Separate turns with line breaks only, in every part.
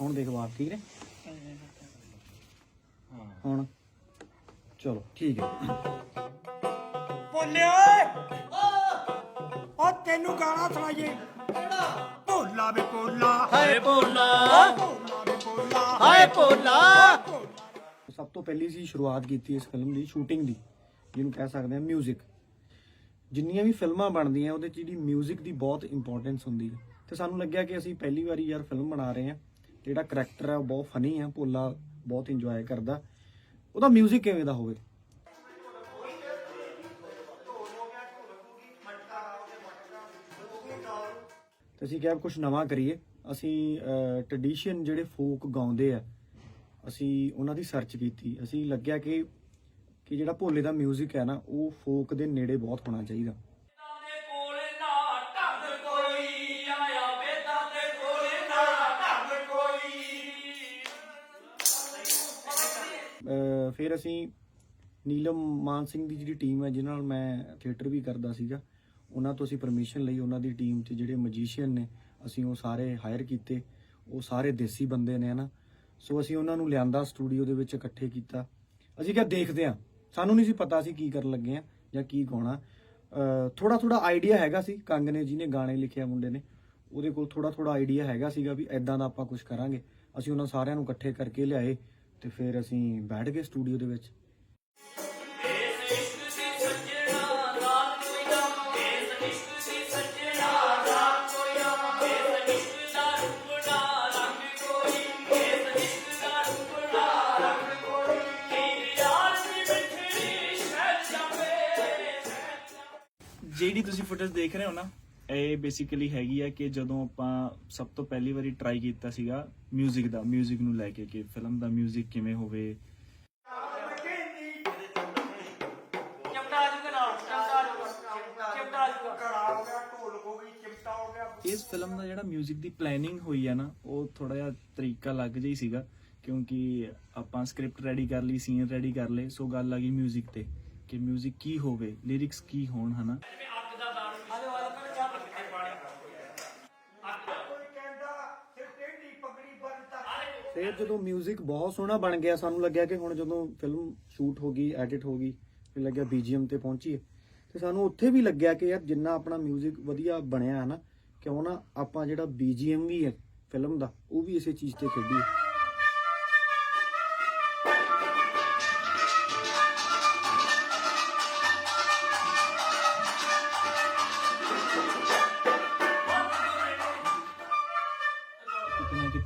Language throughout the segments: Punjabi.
ਹੁਣ ਦੇਖ ਬਾਤ ਠੀਕ ਨੇ? ਹਾਂ ਹੁਣ। ਚਲੋ ਠੀਕ ਹੈ।
ਬੋਲਿਆ ਓਏ! ਉਹ ਤੈਨੂੰ ਗਾਣਾ ਸੁਣਾਈਏ। ਕਿਹੜਾ ਭੋਲਾ ਵੇ ਭੋਲਾ।
ਹਾਏ ਭੋਲਾ।
ਭੋਲਾ ਵੇ ਭੋਲਾ।
ਹਾਏ ਭੋਲਾ।
ਸਭ ਤੋਂ ਪਹਿਲੀ ਸੀ ਸ਼ੁਰੂਆਤ ਕੀਤੀ ਇਸ ਫਿਲਮ ਦੀ ਸ਼ੂਟਿੰਗ ਦੀ ਜਿਹਨੂੰ ਕਹਿ ਸਕਦੇ ਹਾਂ 뮤직 ਜਿੰਨੀਆਂ ਵੀ ਫਿਲਮਾਂ ਬਣਦੀਆਂ ਉਹਦੇ 'ਚ ਜਿਹੜੀ 뮤직 ਦੀ ਬਹੁਤ ਇੰਪੋਰਟੈਂਸ ਹੁੰਦੀ ਹੈ ਤੇ ਸਾਨੂੰ ਲੱਗਿਆ ਕਿ ਅਸੀਂ ਪਹਿਲੀ ਵਾਰੀ ਯਾਰ ਫਿਲਮ ਬਣਾ ਰਹੇ ਹਾਂ ਜਿਹੜਾ ਕਰੈਕਟਰ ਹੈ ਉਹ ਬਹੁਤ ਫਨੀ ਹੈ ਭੋਲਾ ਬਹੁਤ ਇੰਜੋਏ ਕਰਦਾ ਉਹਦਾ 뮤직 ਕਿਵੇਂ ਦਾ ਹੋਵੇ ਤੇ ਅਸੀਂ ਕਿਹਾ ਕੁਝ ਨਵਾਂ ਕਰੀਏ ਅਸੀਂ ਟ੍ਰੈਡੀਸ਼ਨ ਜਿਹੜੇ ਫੋਕ ਗਾਉਂਦੇ ਆ ਅਸੀਂ ਉਹਨਾਂ ਦੀ ਸਰਚ ਕੀਤੀ ਅਸੀਂ ਲੱਗਿਆ ਕਿ ਕਿ ਜਿਹੜਾ ਭੋਲੇ ਦਾ 뮤직 ਹੈ ਨਾ, ਉਹ ਫੋਕ ਦੇ ਨੇੜੇ ਬਹੁਤ ਹੋਣਾ ਚਾਹੀਦਾ। ਫਿਰ ਅਸੀਂ ਨੀਲਮ ਮਾਨ ਸਿੰਘ ਦੀ ਜਿਹੜੀ ਟੀਮ ਹੈ ਜਿਹਨਾਂ ਨਾਲ ਮੈਂ ਥੀਏਟਰ ਵੀ ਕਰਦਾ ਸੀਗਾ, ਉਹਨਾਂ ਤੋਂ ਅਸੀਂ ਪਰਮਿਸ਼ਨ ਲਈ ਉਹਨਾਂ ਦੀ ਟੀਮ 'ਚ ਜਿਹੜੇ ਮੈਜੀਸ਼ੀਅਨ ਨੇ, ਅਸੀਂ ਉਹ ਸਾਰੇ ਹਾਇਰ ਕੀਤੇ। ਉਹ ਸਾਰੇ ਦੇਸੀ ਬੰਦੇ ਨੇ, ਹਨਾ। ਸੋ ਅਸੀਂ ਉਹਨਾਂ ਨੂੰ ਲਿਆਂਦਾ ਸਟੂਡੀਓ ਦੇ ਵਿੱਚ ਇਕੱਠੇ ਕੀਤਾ। ਅਸੀਂ ਕਿਹਾ ਦੇਖਦੇ ਹਾਂ। ਸਾਨੂੰ ਨਹੀਂ ਸੀ ਪਤਾ ਸੀ ਕੀ ਕਰਨ ਲੱਗੇ ਆ ਜਾਂ ਕੀ ਗਾਉਣਾ। ਥੋੜਾ ਥੋੜਾ ਆਈਡੀਆ ਹੈਗਾ ਸੀ, ਕੰਗ ਨੇ ਜਿਹਨੇ ਗਾਣੇ ਲਿਖਿਆ ਮੁੰਡੇ ਨੇ, ਉਹਦੇ ਕੋਲ ਥੋੜਾ ਥੋੜਾ ਆਈਡੀਆ ਹੈਗਾ ਸੀਗਾ ਵੀ ਐਦਾਂ ਦਾ ਆਪਾਂ ਕੁਝ ਕਰਾਂਗੇ। ਅਸੀਂ ਉਹਨਾਂ ਸਾਰਿਆਂ ਨੂੰ ਇਕੱਠੇ ਕਰਕੇ ਲਿਆਏ ਤੇ ਫਿਰ ਅਸੀਂ ਬੈਠ ਗਏ ਸਟੂਡੀਓ ਦੇ ਵਿੱਚ।
ਜਿਹੜੀ ਤੁਸੀਂ ਫੁਟੇਜ ਦੇਖ ਰਹੇ ਹੋ ਨਾ ਇਹ ਬੇਸਿਕਲੀ ਹੈਗੀ ਆ ਕਿ ਜਦੋਂ ਆਪਾਂ ਸਭ ਤੋਂ ਪਹਿਲੀ ਵਾਰੀ ਟਰਾਈ ਕੀਤਾ ਸੀਗਾ 뮤직 ਦਾ 뮤직 ਨੂੰ ਲੈ ਕੇ ਕਿ ਫਿਲਮ ਦਾ 뮤직 ਕਿਵੇਂ ਹੋਵੇ
ਚਮਟਾ ਜੂਗਾ ਨਾਲ ਚਮਟਾ ਜੂਗਾ ਚਮਟਾ ਜੂਗਾ
ਕੜਾ ਹੋ ਗਿਆ ਢੋਲ ਹੋ ਗਈ ਚਿਮਟਾ ਹੋ ਗਿਆ
ਇਸ ਫਿਲਮ ਦਾ ਜਿਹੜਾ 뮤직 ਦੀ ਪਲੈਨਿੰਗ ਹੋਈ ਆ ਨਾ ਉਹ ਥੋੜਾ ਜਿਹਾ ਤਰੀਕਾ ਲੱਗ ਜਿਹਾ ਹੀ ਸੀਗਾ ਕਿਉਂਕਿ ਆਪਾਂ ਸਕ੍ਰਿਪਟ ਰੈਡੀ ਕਰ ਲਈ ਸੀਨ ਰੈਡੀ ਕਰ ਲਏ ਸੋ ਗੱਲ ਆ ਗਈ 뮤직 ਤੇ ਕਿ 뮤직 ਕੀ ਹੋਵੇ ਲਿਰਿਕਸ ਕੀ ਹੋਣ ਹਨਾ
ਕੋਈ ਕਹਿੰਦਾ ਸਿਰ ਟੇਢੀ ਪਗੜੀ ਬੰਨਤਾ
ਫਿਰ ਜਦੋਂ 뮤직 ਬਹੁਤ ਸੋਹਣਾ ਬਣ ਗਿਆ ਸਾਨੂੰ ਲੱਗਿਆ ਕਿ ਹੁਣ ਜਦੋਂ ਫਿਲਮ ਸ਼ੂਟ ਹੋ ਗਈ ਐਡਿਟ ਹੋ ਗਈ ਫਿਰ ਲੱਗਿਆ ਬੀਜੀਐਮ ਤੇ ਪਹੁੰਚੀਏ ਤੇ ਸਾਨੂੰ ਉੱਥੇ ਵੀ ਲੱਗਿਆ ਕਿ ਯਾਰ ਜਿੰਨਾ ਆਪਣਾ 뮤직 ਵਧੀਆ ਬਣਿਆ ਹੈ ਨਾ ਕਿਉਂ ਨਾ ਆਪਾਂ ਜਿਹੜਾ ਬੀਜੀਐਮ ਵੀ ਹੈ ਫਿਲਮ ਦਾ ਉਹ ਵੀ ਇਸੇ ਚੀਜ਼ ਤੇ ਖੇਡੀਏ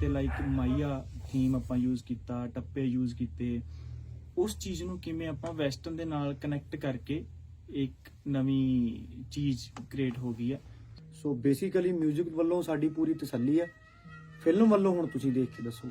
ਕਿਤੇ ਨਾ ਕਿਤੇ ਲਾਈਕ ਮਾਈਆ ਥੀਮ ਆਪਾਂ ਯੂਜ਼ ਕੀਤਾ ਟੱਪੇ ਯੂਜ਼ ਕੀਤੇ। ਉਸ ਚੀਜ਼ ਨੂੰ ਕਿਵੇਂ ਆਪਾਂ ਵੈਸਟਰਨ ਦੇ ਨਾਲ ਕਨੈਕਟ ਕਰਕੇ ਇੱਕ ਨਵੀਂ ਚੀਜ਼ ਕ੍ਰੀਏਟ ਹੋ ਗਈ ਹੈ
ਸੋ ਬੇਸਿਕਲੀ 뮤직 ਵੱਲੋਂ ਸਾਡੀ ਪੂਰੀ ਤਸੱਲੀ ਹੈ ਫਿਲਮ ਵੱਲੋਂ ਹੁਣ ਤੁਸੀਂ ਦੇਖ ਕੇ ਦੱਸੋ।